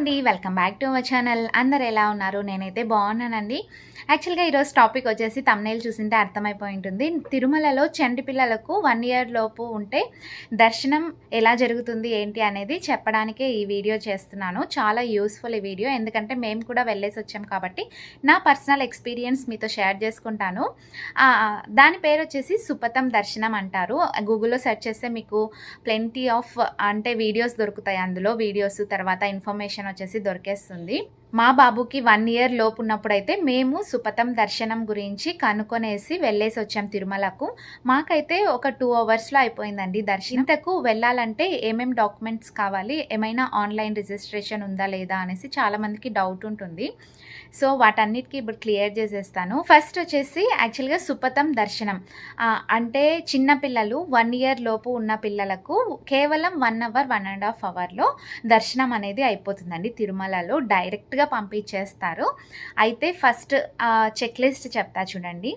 అండి. Welcome back to our channel. అందరు ఎలా ఉన్నారు? నేనైతే బాగున్నానండి. యాక్చువల్గా ఈరోజు టాపిక్ వచ్చేసి తమ్నేల్ చూసింటే అర్థమైపోయి ఉంటుంది. తిరుమలలో చంటి పిల్లలకు వన్ ఇయర్ లోపు ఉంటే దర్శనం ఎలా జరుగుతుంది ఏంటి అనేది చెప్పడానికే ఈ వీడియో చేస్తున్నాను. చాలా యూస్ఫుల్ ఈ వీడియో. ఎందుకంటే మేము కూడా వెళ్ళేసి వచ్చాం కాబట్టి నా పర్సనల్ ఎక్స్పీరియన్స్ మీతో షేర్ చేసుకుంటాను. దాని పేరు వచ్చేసి సుపతం దర్శనం అంటారు. గూగుల్లో సెర్చ్ చేస్తే మీకు ప్లెంటీ ఆఫ్ అంటే వీడియోస్ దొరుకుతాయి. అందులో వీడియోస్ తర్వాత ఇన్ఫర్మేషన్ వచ్చేసి దొరికేస్తుంది. మా బాబుకి వన్ ఇయర్ లోపు ఉన్నప్పుడైతే మేము సుపతం దర్శనం గురించి కనుక్కొనేసి వెళ్ళేసి వచ్చాం తిరుమలకు. మాకైతే ఒక టూ అవర్స్లో అయిపోయిందండి దర్శనంతకు వెళ్ళాలంటే ఏమేం డాక్యుమెంట్స్ కావాలి? ఏమైనా ఆన్లైన్ రిజిస్ట్రేషన్ ఉందా లేదా అనేసి చాలామందికి డౌట్ ఉంటుంది. సో వాటన్నిటికీ ఇప్పుడు క్లియర్ చేసేస్తాను. ఫస్ట్ వచ్చేసి యాక్చువల్గా సుపతం దర్శనం. అంటే చిన్న పిల్లలు వన్ ఇయర్ లోపు ఉన్న పిల్లలకు కేవలం one hour one and half అవర్లో దర్శనం అనేది అయిపోతుందండి. తిరుమలలో డైరెక్ట్గా పంపించేస్తారు. అయితే ఫస్ట్ చెక్ లిస్ట్ చెప్తా చూడండి.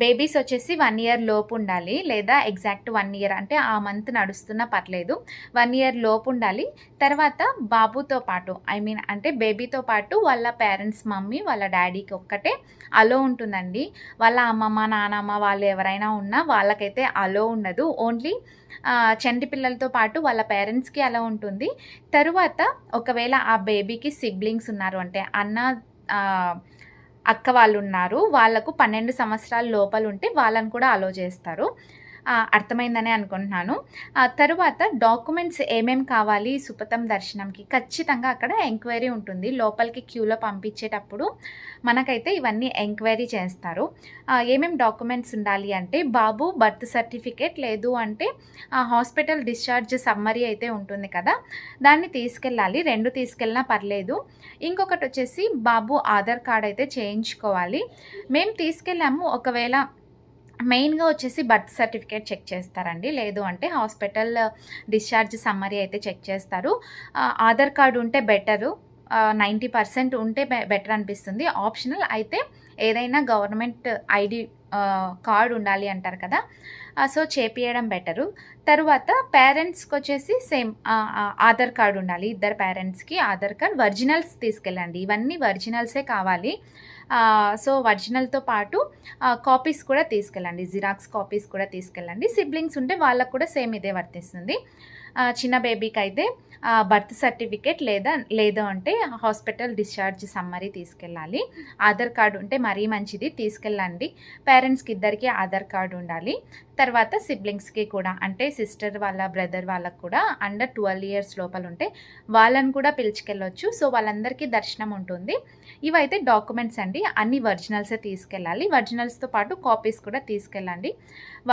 బేబీస్ వచ్చేసి వన్ ఇయర్ లోపు ఉండాలి లేదా ఎగ్జాక్ట్ వన్ ఇయర్ అంటే ఆ మంత్ నడుస్తున్నా పర్లేదు. వన్ ఇయర్ లోపు ఉండాలి. తర్వాత బాబుతో పాటు ఐ మీన్ అంటే బేబీతో పాటు వాళ్ళ పేరెంట్స్ పేరెంట్స్ మమ్మీ వాళ్ళ డాడీకి ఒక్కటే అలో ఉంటుందండి. వాళ్ళ అమ్మమ్మ నానమ్మ వాళ్ళు ఎవరైనా ఉన్నా వాళ్ళకైతే అలో ఉండదు. ఓన్లీ చంటి పిల్లలతో పాటు వాళ్ళ పేరెంట్స్కి అలా ఉంటుంది. తరువాత ఒకవేళ ఆ బేబీకి సిబ్లింగ్స్ ఉన్నారు అంటే అన్న అక్క వాళ్ళు ఉన్నారు వాళ్ళకు పన్నెండు సంవత్సరాల లోపల ఉంటే వాళ్ళని కూడా అలో చేస్తారు. అర్థమైందనే అనుకుంటున్నాను. తరువాత డాక్యుమెంట్స్ ఏమేమి కావాలి సుపతం దర్శనంకి? ఖచ్చితంగా అక్కడ ఎంక్వైరీ ఉంటుంది. లోపలికి క్యూలో పంపించేటప్పుడు మనకైతే ఇవన్నీ ఎంక్వైరీ చేస్తారు. ఏమేమి ఏమేం డాక్యుమెంట్స్ ఉండాలి అంటే బాబు బర్త్ సర్టిఫికేట్ లేదు అంటే హాస్పిటల్ డిశ్చార్జ్ సమ్మరీ అయితే ఉంటుంది కదా దాన్ని తీసుకెళ్ళాలి. రెండు తీసుకెళ్ళినా పర్లేదు. ఇంకొకటి వచ్చేసి బాబు ఆధార్ కార్డ్ అయితే చేయించుకోవాలి. మేము తీసుకెళ్ళాము ఒకవేళ మెయిన్గా వచ్చేసి బర్త్ సర్టిఫికేట్ చెక్ చేస్తారండి. లేదు అంటే హాస్పిటల్ డిశ్చార్జ్ సమ్మరీ అయితే చెక్ చేస్తారు. ఆధార్ కార్డు ఉంటే బెటరు. నైంటీ పర్సెంట్ ఉంటే బెటర్ అనిపిస్తుంది. ఆప్షనల్ అయితే ఏదైనా గవర్నమెంట్ ఐడి కార్డు ఉండాలి అంటారు కదా. సో చేపియడం బెటరు. తరువాత పేరెంట్స్కి వచ్చేసి సేమ్ ఆధార్ కార్డు ఉండాలి. ఇద్దరు పేరెంట్స్కి ఆధార్ కార్డ్ ఒరిజినల్స్ తీసుకెళ్ళండి. ఇవన్నీ ఒరిజినల్సే కావాలి. సో ఒరిజినల్తో పాటు కాపీస్ కూడా తీసుకెళ్ళండి. జిరాక్స్ కాపీస్ కూడా తీసుకెళ్ళండి. సిబ్లింగ్స్ ఉంటే వాళ్ళకు కూడా సేమ్ ఇదే వర్తిస్తుంది. చిన్న బేబీకి అయితే బర్త్ సర్టిఫికేట్ లేదా లేదు అంటే హాస్పిటల్ డిశ్చార్జ్ సమ్మరీ తీసుకెళ్ళాలి. ఆధార్ కార్డు ఉంటే మరీ మంచిది తీసుకెళ్ళండి. పేరెంట్స్కి ఇద్దరికి ఆధార్ కార్డు ఉండాలి. తర్వాత సిబ్లింగ్స్కి కూడా అంటే సిస్టర్ వాళ్ళ బ్రదర్ వాళ్ళకు కూడా అండర్ ట్వెల్వ్ ఇయర్స్ లోపల ఉంటే వాళ్ళని కూడా పిలుచుకెళ్ళొచ్చు. సో వాళ్ళందరికీ దర్శనం ఉంటుంది. ఇవైతే డాక్యుమెంట్స్ అండి. అన్ని ఒరిజినల్సే తీసుకెళ్ళాలి. ఒరిజినల్స్తో పాటు కాపీస్ కూడా తీసుకెళ్ళండి.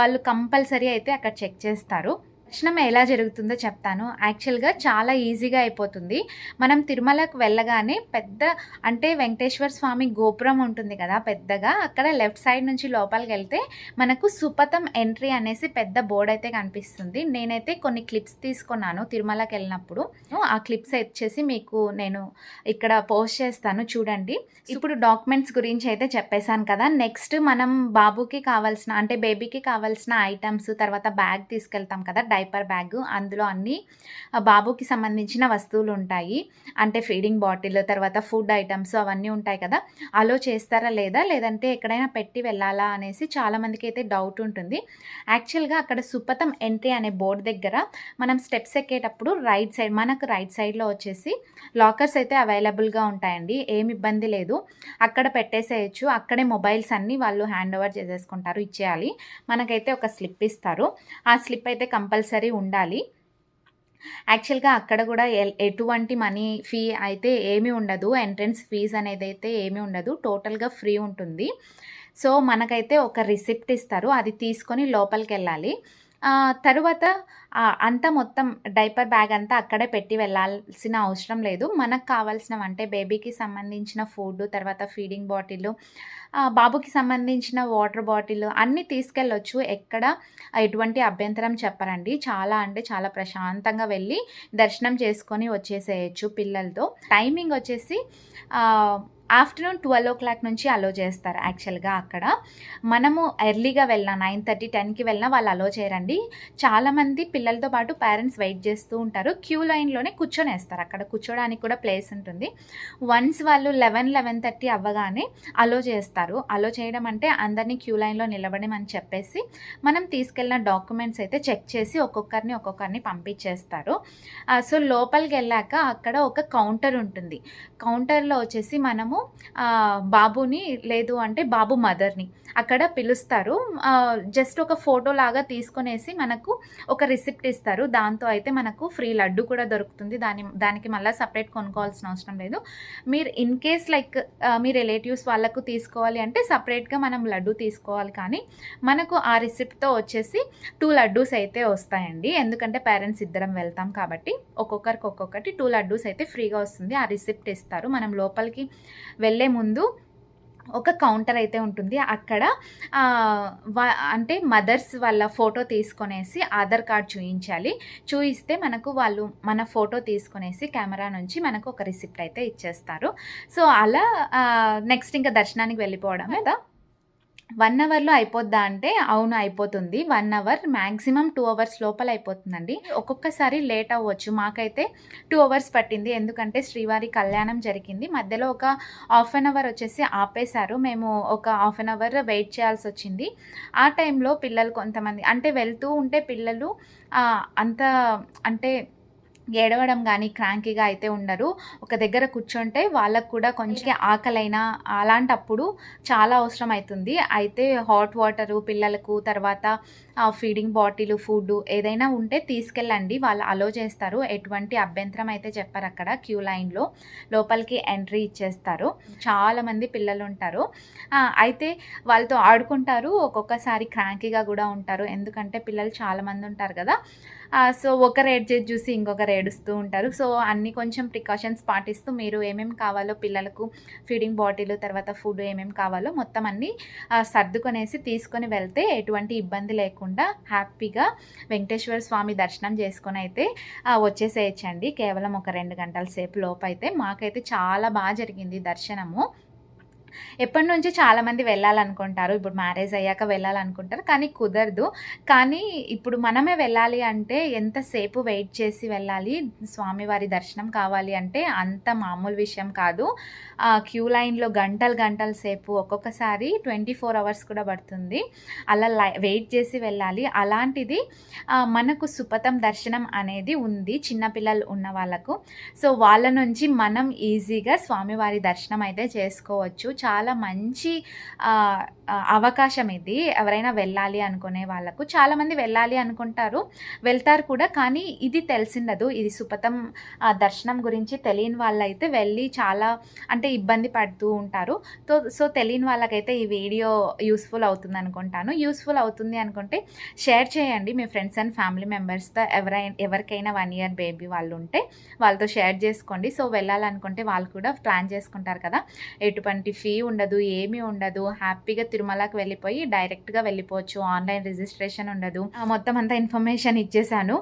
వాళ్ళు కంపల్సరీ అయితే అక్కడ చెక్ చేస్తారు. దర్శనం ఎలా జరుగుతుందో చెప్తాను. యాక్చువల్గా చాలా ఈజీగా అయిపోతుంది. మనం తిరుమలకు వెళ్ళగానే పెద్ద అంటే వెంకటేశ్వర స్వామి గోపురం ఉంటుంది కదా పెద్దగా అక్కడ లెఫ్ట్ సైడ్ నుంచి లోపలికి వెళ్తే మనకు సుపతం ఎంట్రీ అనేసి పెద్ద బోర్డ్ అయితే కనిపిస్తుంది. నేనైతే కొన్ని క్లిప్స్ తీసుకున్నాను తిరుమలకి వెళ్ళినప్పుడు. ఆ క్లిప్స్ వచ్చేసి మీకు నేను ఇక్కడ పోస్ట్ చేస్తాను చూడండి. ఇప్పుడు డాక్యుమెంట్స్ గురించి అయితే చెప్పేశాను కదా. నెక్స్ట్ మనం బాబుకి కావాల్సిన అంటే బేబీకి కావాల్సిన ఐటమ్స్ తర్వాత బ్యాగ్ తీసుకెళ్తాం కదా డైపర్ బ్యాగ్. అందులో అన్ని బాబుకి సంబంధించిన వస్తువులు ఉంటాయి. అంటే ఫీడింగ్ బాటిల్ తర్వాత ఫుడ్ ఐటమ్స్ అవన్నీ ఉంటాయి కదా. అలో చేస్తారా లేదా? లేదంటే ఎక్కడైనా పెట్టి వెళ్ళాలా అనేసి చాలామందికి అయితే డౌట్ ఉంటుంది. యాక్చువల్గా అక్కడ సుపతం ఎంట్రీ అనే బోర్డు దగ్గర మనం స్టెప్స్ ఎక్కేటప్పుడు రైట్ సైడ్ మనకు రైట్ సైడ్లో వచ్చేసి లాకర్స్ అయితే అవైలబుల్గా ఉంటాయండి. ఏమి ఇబ్బంది లేదు. అక్కడ పెట్టేసేయచ్చు. అక్కడే మొబైల్స్ అన్నీ వాళ్ళు హ్యాండ్ ఓవర్ చేసేసుకుంటారు ఇచ్చేయాలి. మనకైతే ఒక స్లిప్ ఇస్తారు. ఆ స్లిప్ అయితే కంపల్సరీ ఉండాలి. యాక్చువల్గా అక్కడ కూడా ఎటువంటి మనీ ఫీ అయితే ఏమీ ఉండదు. ఎంట్రన్స్ ఫీజ్ అనేది అయితే ఏమీ ఉండదు. టోటల్గా ఫ్రీ ఉంటుంది. సో మనకైతే ఒక రిసిప్ట్ ఇస్తారు. అది తీసుకొని లోపలికి వెళ్ళాలి తరువాత అంతా మొత్తం డైపర్ బ్యాగ్ అంతా అక్కడే పెట్టి వెళ్ళాల్సిన అవసరం లేదు. మనకు కావాల్సినవి అంటే బేబీకి సంబంధించిన ఫుడ్ తర్వాత ఫీడింగ్ బాటిల్ బాబుకి సంబంధించిన వాటర్ బాటిల్ అన్నీ తీసుకెళ్ళొచ్చు. ఎక్కడ ఎటువంటి అభ్యంతరం చెప్పరండి. చాలా అంటే చాలా ప్రశాంతంగా వెళ్ళి దర్శనం చేసుకొని వచ్చేసేయచ్చు పిల్లలతో. టైమింగ్ వచ్చేసి ఆఫ్టర్నూన్ ట్వెల్వ్ ఓ క్లాక్ నుంచి అలో చేస్తారు యాక్చువల్గా అక్కడ. మనము ఎర్లీగా వెళ్ళినా నైన్ థర్టీ టెన్కి వెళ్ళినా వాళ్ళు అలో చేయరండి. చాలామంది పిల్లలతో పాటు పేరెంట్స్ వెయిట్ చేస్తూ ఉంటారు. క్యూ లైన్లోనే కూర్చొని వేస్తారు. అక్కడ కూర్చోడానికి కూడా ప్లేస్ ఉంటుంది. వన్స్ వాళ్ళు లెవెన్ లెవెన్ థర్టీ అవ్వగానే అలో చేస్తారు. అలో చేయడం అంటే అందరినీ క్యూ లైన్లో నిలబడమని చెప్పేసి మనం తీసుకెళ్ళిన డాక్యుమెంట్స్ అయితే చెక్ చేసి ఒక్కొక్కరిని ఒక్కొక్కరిని పంపించేస్తారు. సో లోపలికి వెళ్ళాక అక్కడ ఒక కౌంటర్ ఉంటుంది. కౌంటర్లో వచ్చేసి మనము ఆ, బాబుని లేదు అంటే బాబు మదర్ని. అక్కడ పిలుస్తారు. జస్ట్ ఒక ఫోటో లాగా తీసుకొనేసి మనకు ఒక రిసిప్ట్ ఇస్తారు. దాంతో అయితే మనకు ఫ్రీ లడ్డు కూడా దొరుకుతుంది. దాని దానికి మళ్ళీ సపరేట్ కొనుక్కోవాల్సిన అవసరం లేదు. మీరు ఇన్ కేస్ లైక్ మీ రిలేటివ్స్ వాళ్ళకు తీసుకోవాలి అంటే సపరేట్గా మనం లడ్డు తీసుకోవాలి. కానీ మనకు ఆ రిసిప్ట్తో వచ్చేసి టూ లడ్డూస్ అయితే వస్తాయండి. ఎందుకంటే పేరెంట్స్ ఇద్దరం వెళ్తాం కాబట్టి ఒక్కొక్కరికి ఒక్కొక్కటి టూ లడ్డూస్ అయితే ఫ్రీగా వస్తుంది. ఆ రిసిప్ట్ ఇస్తారు. మనం లోపలికి వెళ్ళే ముందు ఒక కౌంటర్ అయితే ఉంటుంది. అక్కడ అంటే మదర్స్ వాళ్ళ ఫోటో తీసుకొనేసి ఆధార్ కార్డ్ చూపించాలి చూయిస్తే మనకు వాళ్ళు మన ఫోటో తీసుకొనేసి కెమెరా నుంచి మనకు ఒక రిసిప్ట్ అయితే ఇచ్చేస్తారు. సో అలా నెక్స్ట్ ఇంకా దర్శనానికి వెళ్ళిపోవడం కదా వన్ అవర్లో అయిపోద్దా అంటే అవును అయిపోతుంది. One hour maximum two hours లోపల అయిపోతుందండి. ఒక్కొక్కసారి లేట్ అవ్వచ్చు. మాకైతే టూ అవర్స్ పట్టింది. ఎందుకంటే శ్రీవారి కళ్యాణం జరిగింది. మధ్యలో ఒక హాఫ్ అన్ అవర్ వచ్చేసి ఆపేశారు. మేము ఒక హాఫ్ అన్ అవర్ వెయిట్ చేయాల్సి వచ్చింది. ఆ టైంలో పిల్లలు కొంతమంది అంటే వెళ్తూ ఉంటే పిల్లలు అంత అంటే ఏడవడం కానీ క్రాంకీగా అయితే ఉండరు. ఒక దగ్గర కూర్చుంటే వాళ్ళకు కూడా కొంచెం ఆకలైనా అలాంటప్పుడు చాలా అవసరం అవుతుంది అయితే హాట్ వాటరు పిల్లలకు తర్వాత ఫీడింగ్ బాటిల్ ఫుడ్ ఏదైనా ఉంటే తీసుకెళ్ళండి. వాళ్ళు అలో చేస్తారు. ఎటువంటి అభ్యంతరం అయితే చెప్పారు అక్కడ క్యూ లైన్లో లోపలికి ఎంట్రీ ఇచ్చేస్తారు. చాలామంది పిల్లలు ఉంటారు అయితే వాళ్ళతో ఆడుకుంటారు. ఒక్కొక్కసారి క్రాంకీగా కూడా ఉంటారు. ఎందుకంటే పిల్లలు చాలామంది ఉంటారు కదా. సో ఒకరు ఏడ్చేది చూసి ఇంకొకరు ఏడుస్తూ ఉంటారు. సో అన్ని కొంచెం ప్రికాషన్స్ పాటిస్తూ మీరు ఏమేమి కావాలో పిల్లలకు ఫీడింగ్ బాటిల్ తర్వాత ఫుడ్ ఏమేమి కావాలో మొత్తం అన్ని సర్దుకొనేసి తీసుకొని వెళ్తే ఎటువంటి ఇబ్బంది లేకుండా హ్యాపీగా వెంకటేశ్వర స్వామి దర్శనం చేసుకొని అయితే వచ్చేసేయచ్చండి. కేవలం ఒక రెండు గంటల సేపు లోపు అయితే మాకైతే చాలా బాగా జరిగింది దర్శనము. ఎప్పటి నుంచి చాలామంది వెళ్ళాలనుకుంటారు ఇప్పుడు మ్యారేజ్ అయ్యాక వెళ్ళాలనుకుంటారు కానీ కుదరదు. కానీ ఇప్పుడు మనమే వెళ్ళాలి అంటే ఎంతసేపు వెయిట్ చేసి వెళ్ళాలి? స్వామివారి దర్శనం కావాలి అంటే అంత మామూలు విషయం కాదు. క్యూ లైన్లో గంటలు గంటల సేపు ఒక్కొక్కసారి ట్వంటీ ఫోర్ అవర్స్ కూడా పడుతుంది. అలా లై వెయిట్ చేసి వెళ్ళాలి. అలాంటిది మనకు సుపథం దర్శనం అనేది ఉంది చిన్నపిల్లలు ఉన్న వాళ్ళకు. సో వాళ్ళ నుంచి మనం ఈజీగా స్వామివారి దర్శనం అయితే చేసుకోవచ్చు. చాలా మంచి అవకాశం ఇది. ఎవరైనా వెళ్ళాలి అనుకునే వాళ్ళకు. చాలామంది వెళ్ళాలి అనుకుంటారు. వెళ్తారు కూడా. కానీ ఇది తెలిసిండదు ఇది సుపథం దర్శనం గురించి తెలియని వాళ్ళైతే వెళ్ళి చాలా అంటే ఇబ్బంది పడుతూ ఉంటారు. సో సో తెలియని వాళ్ళకైతే ఈ వీడియో యూస్ఫుల్ అవుతుంది అనుకుంటాను. యూస్ఫుల్ అవుతుంది అనుకుంటే షేర్ చేయండి. మీ ఫ్రెండ్స్ అండ్ ఫ్యామిలీ మెంబర్స్తో ఎవరైనా ఎవరికైనా వన్ ఇయర్ బేబీ వాళ్ళు ఉంటే వాళ్ళతో షేర్ చేసుకోండి. సో వెళ్ళాలనుకుంటే వాళ్ళు కూడా ప్లాన్ చేసుకుంటారు కదా. ఎటువంటి ఫీ ఉండదు ఏమీ ఉండదు. హ్యాపీగా తిరుమలకి వెళ్ళిపోయి డైరెక్ట్గా వెళ్ళిపోవచ్చు. ఆన్లైన్ రిజిస్ట్రేషన్ ఉండదు. మొత్తం అంతా ఇన్ఫర్మేషన్ ఇచ్చేసాను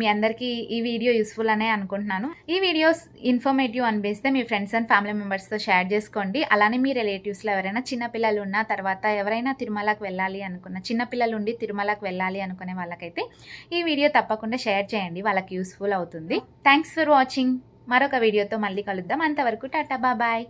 మీ అందరికీ ఈ వీడియో యూస్ఫుల్ అనే అనుకుంటున్నాను. ఈ వీడియోస్ ఇన్ఫర్మేటివ్ అనిపిస్తే మీ ఫ్రెండ్స్ అండ్ ఫ్యామిలీ మెంబర్స్తో షేర్ చేసుకోండి. అలానే మీ రిలేటివ్స్లో ఎవరైనా చిన్నపిల్లలు ఉన్న తర్వాత ఎవరైనా తిరుమలకి వెళ్ళాలి అనుకున్న చిన్నపిల్లలు ఉండి తిరుమలకి వెళ్ళాలి అనుకునే వాళ్ళకైతే ఈ వీడియో తప్పకుండా షేర్ చేయండి. వాళ్ళకి యూస్ఫుల్ అవుతుంది. Thanks for watching. మరొక వీడియోతో మళ్ళీ కలుద్దాం. అంతవరకు టాటా బాయ్.